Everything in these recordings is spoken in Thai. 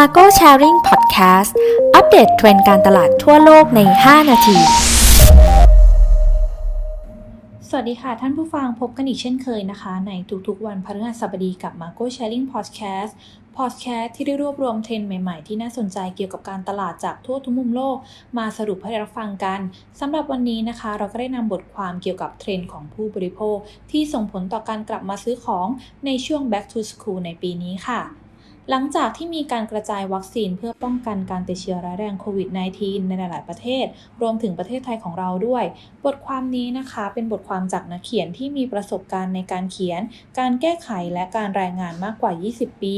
Marco Sharing Podcast อัปเดตเทรนด์การตลาดทั่วโลกใน 5 นาที สวัสดีค่ะท่านผู้ฟังพบกันอีกเช่นเคยนะคะ ในทุกๆวันพฤหัสบดีกับ Marco Sharing Podcast Podcast ที่ได้รวบรวมเทรนด์ใหม่ๆ ที่น่าสนใจเกี่ยวกับการตลาดจากทั่วทุกมุมโลก มาสรุปให้รับฟังกันสำหรับวันนี้นะคะ เราก็ได้นำบทความเกี่ยวกับเทรนด์ของผู้บริโภค ที่ส่งผลต่อการกลับมาซื้อของในช่วง back to school ในปีนี้ค่ะ หลังจากที่มีการกระจายวัคซีนเพื่อป้องกันการติดเชื้อร้ายแรงโควิด -19 ในหลาย ๆ ประเทศ รวมถึงประเทศไทยของเราด้วย บทความนี้นะคะเป็นบทความจากนักเขียนที่มีประสบการณ์ในการเขียน การแก้ไขและการรายงานมากกว่า 20 ปี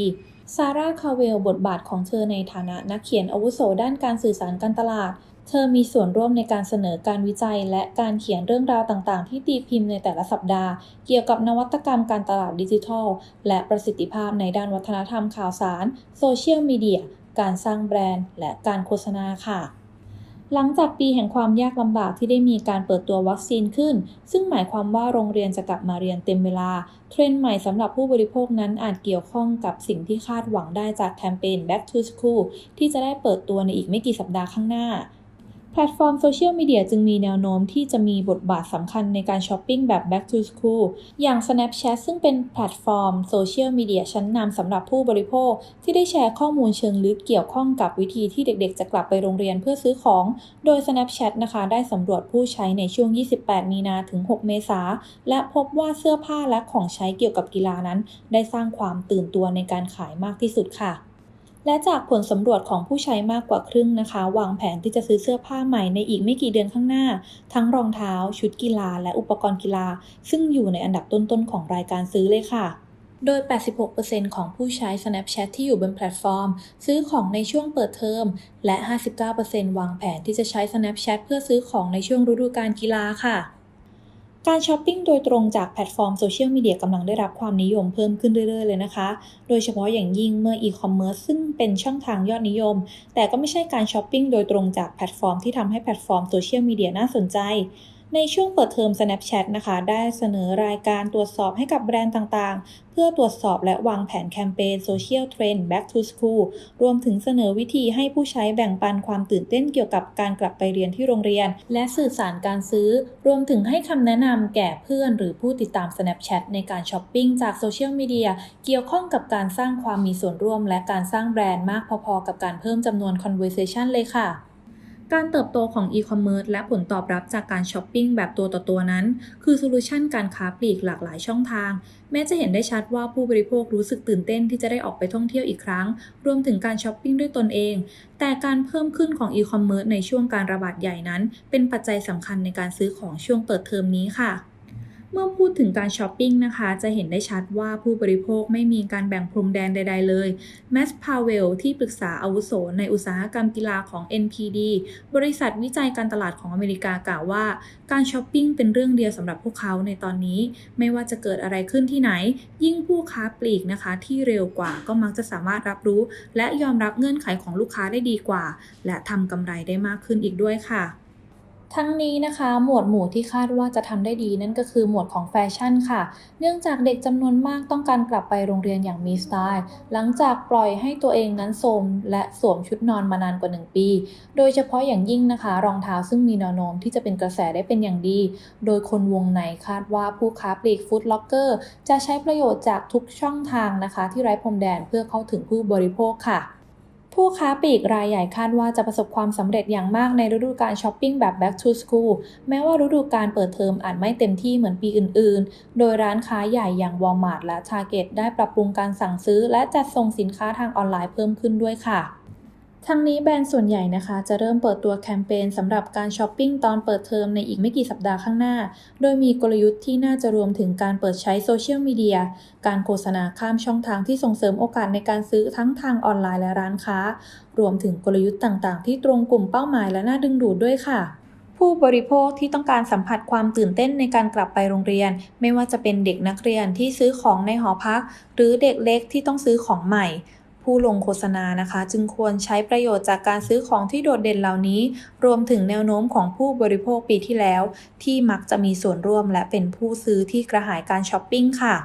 ซาร่า คาเวล บทบาทของเธอในฐานะนักเขียนอาวุโสด้านการสื่อสารการตลาด เธอมีส่วนร่วมในการเสนอการวิจัย และการเขียนเรื่องราวต่างๆ ที่ตีพิมพ์ในแต่ละสัปดาห์ เกี่ยวกับนวัตกรรมการตลาดดิจิทัล และประสิทธิภาพในด้านวัฒนธรรมข่าวสาร โซเชียลมีเดีย การสร้างแบรนด์ และการโฆษณาค่ะหลังจากปีแห่งความยากลำบากที่ได้มีการเปิดตัววัคซีนขึ้น ซึ่งหมายความว่าโรงเรียนจะกลับมาเรียนเต็มเวลา เทรนด์ใหม่สำหรับผู้บริโภคนั้นอาจเกี่ยวข้องกับสิ่งที่คาดหวังได้จากแคมเปญ Back to School ที่จะได้เปิดตัวในอีกไม่กี่สัปดาห์ข้างหน้า แพลตฟอร์มโซเชียลมีเดียจึงมีแนวโน้มที่จะมีบทบาทสำคัญในการช้อปปิ้งแบบ back to school อย่าง Snapchat ซึ่งเป็นแพลตฟอร์มโซเชียลมีเดียชั้นนำสำหรับผู้บริโภค ที่ได้แชร์ข้อมูลเชิงลึกเกี่ยวข้องกับวิธีที่เด็กๆ จะกลับไปโรงเรียนเพื่อซื้อของ โดย Snapchat นะคะได้สำรวจผู้ใช้ในช่วง 28 มีนาถึง 6 เมษาและพบว่าเสื้อผ้าและของใช้เกี่ยวกับกีฬานั้น ได้สร้างความตื่นตัวในการขายมากที่สุดค่ะ และจากผลสำรวจของผู้ใช้มากกว่าครึ่งนะคะ วางแผนที่จะซื้อเสื้อผ้าใหม่ในอีกไม่กี่เดือนข้างหน้า ทั้งรองเท้า ชุดกีฬา และอุปกรณ์กีฬา ซึ่งอยู่ในอันดับต้นๆของรายการซื้อเลยค่ะโดย 86%ของผู้ใช้ Snapchat ที่อยู่บนแพลตฟอร์ม ซื้อของในช่วงเปิดเทอม และ 59%วางแผนที่จะใช้ Snapchat เพื่อซื้อของในช่วงฤดูกาลกีฬาค่ะ การช้อปปิ้งโดยตรงจากแพลตฟอร์มโซเชียลมีเดียกำลังได้รับความนิยมเพิ่มขึ้นเรื่อยๆเลยนะคะ โดยเฉพาะอย่างยิ่งเมื่ออีคอมเมิร์ซซึ่งเป็นช่องทางยอดนิยม แต่ก็ไม่ใช่การช้อปปิ้งโดยตรงจากแพลตฟอร์มที่ทำให้แพลตฟอร์มโซเชียลมีเดียน่าสนใจ ในช่วงเปิดเทอม Snapchat นะคะ ได้เสนอรายการตรวจสอบให้กับแบรนด์ต่างๆ เพื่อตรวจสอบและวางแผนแคมเปญ Social Trend Back to School รวมถึงเสนอวิธีให้ผู้ใช้แบ่งปันความตื่นเต้นเกี่ยวกับการกลับไปเรียนที่โรงเรียน และสื่อสารการซื้อ รวมถึงให้คำแนะนำแก่เพื่อนหรือผู้ติดตาม Snapchat ในการช้อปปิ้งจากโซเชียลมีเดียเกี่ยวข้องกับการสร้างความมีส่วนร่วม และการสร้างแบรนด์มากพอๆ กับการเพิ่มจำนวน conversation เลยค่ะ การเติบโตของอีคอมเมิร์ซและผลตอบรับจากการช้อปปิ้งแบบตัวต่อตัวนั้น คือโซลูชันการค้าปลีกหลากหลายช่องทาง แม้จะเห็นได้ชัดว่าผู้บริโภครู้สึกตื่นเต้นที่จะได้ออกไปท่องเที่ยวอีกครั้ง รวมถึงการช้อปปิ้งด้วยตนเอง แต่การเพิ่มขึ้นของอีคอมเมิร์ซในช่วงการระบาดใหญ่นั้น เป็นปัจจัยสำคัญในการซื้อของช่วงเปิดเทอมนี้ค่ะ เมื่อพูดถึงการช้อปปิ้งนะคะ จะเห็นได้ชัดว่าผู้บริโภคไม่มีการแบ่งพรมแดนใด ๆ เลย แมสพาเวลที่ปรึกษาอาวุโสในอุตสาหกรรมกีฬาของ NPD บริษัทวิจัยการตลาดของอเมริกากล่าวว่า การช้อปปิ้งเป็นเรื่องเดียวสำหรับพวกเขาในตอนนี้ ไม่ว่าจะเกิดอะไรขึ้นที่ไหน ยิ่งผู้ค้าปลีกนะคะ ที่เร็วกว่าก็มักจะสามารถรับรู้ และยอมรับเงื่อนไขของลูกค้าได้ดีกว่า และทำกำไรได้มากขึ้นอีกด้วยค่ะ ทั้งนี้นะคะ หมวดหมู่ที่คาดว่าจะทำได้ดีนั่นก็คือหมวดของแฟชั่นค่ะ เนื่องจากเด็กจำนวนมากต้องการกลับไปโรงเรียนอย่างมีสไตล์ หลังจากปล่อยให้ตัวเองนั้นโทรมและสวมชุดนอนมานานกว่า 1 ปี โดยเฉพาะอย่างยิ่งนะคะ รองเท้าซึ่งมีแนวโน้มที่จะเป็นกระแสได้เป็นอย่างดี โดยคนวงในคาดว่าผู้ค้าปลีกฟู้ดล็อกเกอร์จะใช้ประโยชน์จากทุกช่องทางนะคะ ที่ไร้พรมแดนเพื่อเข้าถึงผู้บริโภคค่ะ ผู้ค้าปลีกรายใหญ่คาดว่าจะประสบความสำเร็จอย่างมากในฤดูการช้อปปิ้งแบบ back to school แม้ว่าฤดูการเปิดเทอมอาจไม่เต็มที่เหมือนปีอื่นๆ โดยร้านค้าใหญ่อย่าง Walmart และ Target ได้ปรับปรุงการสั่งซื้อ และจัดส่งสินค้าทางออนไลน์เพิ่มขึ้นด้วยค่ะ ทั้งนี้แบรนด์ส่วนใหญ่นะคะ จะเริ่มเปิดตัวแคมเปญสำหรับการช้อปปิ้งตอนเปิดเทอมในอีกไม่กี่สัปดาห์ข้างหน้า โดยมีกลยุทธ์ที่น่าจะรวมถึงการเปิดใช้โซเชียลมีเดีย การโฆษณาข้ามช่องทางที่ส่งเสริมโอกาสในการซื้อทั้งทางออนไลน์และร้านค้า รวมถึงกลยุทธ์ต่างๆ ที่ตรงกลุ่มเป้าหมายและน่าดึงดูดด้วยค่ะผู้บริโภคที่ต้องการสัมผัสความตื่นเต้นในการกลับไปโรงเรียน ไม่ว่าจะเป็นเด็กนักเรียนที่ซื้อของในหอพัก หรือเด็กเล็กที่ต้องซื้อของใหม่ ผู้ลงโฆษณานะคะ จึงควรใช้ประโยชน์จากการซื้อของที่โดดเด่นเหล่านี้ รวมถึงแนวโน้มของผู้บริโภคปีที่แล้ว ที่มักจะมีส่วนร่วมและเป็นผู้ซื้อที่กระหายการช้อปปิ้งค่ะ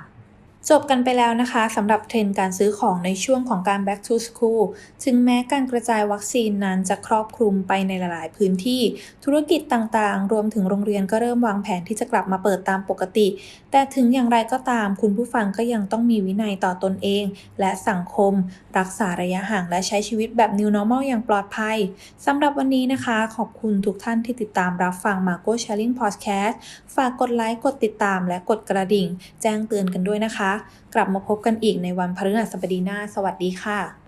จบกันไปแล้วนะคะสำหรับเทรนด์การซื้อของในช่วงของการ back to school ถึงแม้การกระจายวัคซีนนั้นจะครอบคลุมไปในหลาย ๆ พื้นที่ ธุรกิจต่างๆ รวมถึงโรงเรียนก็เริ่มวางแผนที่จะกลับมาเปิดตามปกติ แต่ถึงอย่างไรก็ตามคุณผู้ฟังก็ยังต้องมีวินัยต่อตนเอง และสังคม รักษาระยะห่างและใช้ชีวิตแบบ new normal อย่างปลอดภัยสำหรับวันนี้นะคะ ขอบคุณทุกท่านที่ติดตามรับฟัง Marco Sharing Podcast ฝากกดไลค์กดติดตาม และกดกระดิ่ง แจ้งเตือนกันด้วยนะคะกลับมาพบกันอีกในวันพฤหัสบดีหน้า สวัสดีค่ะ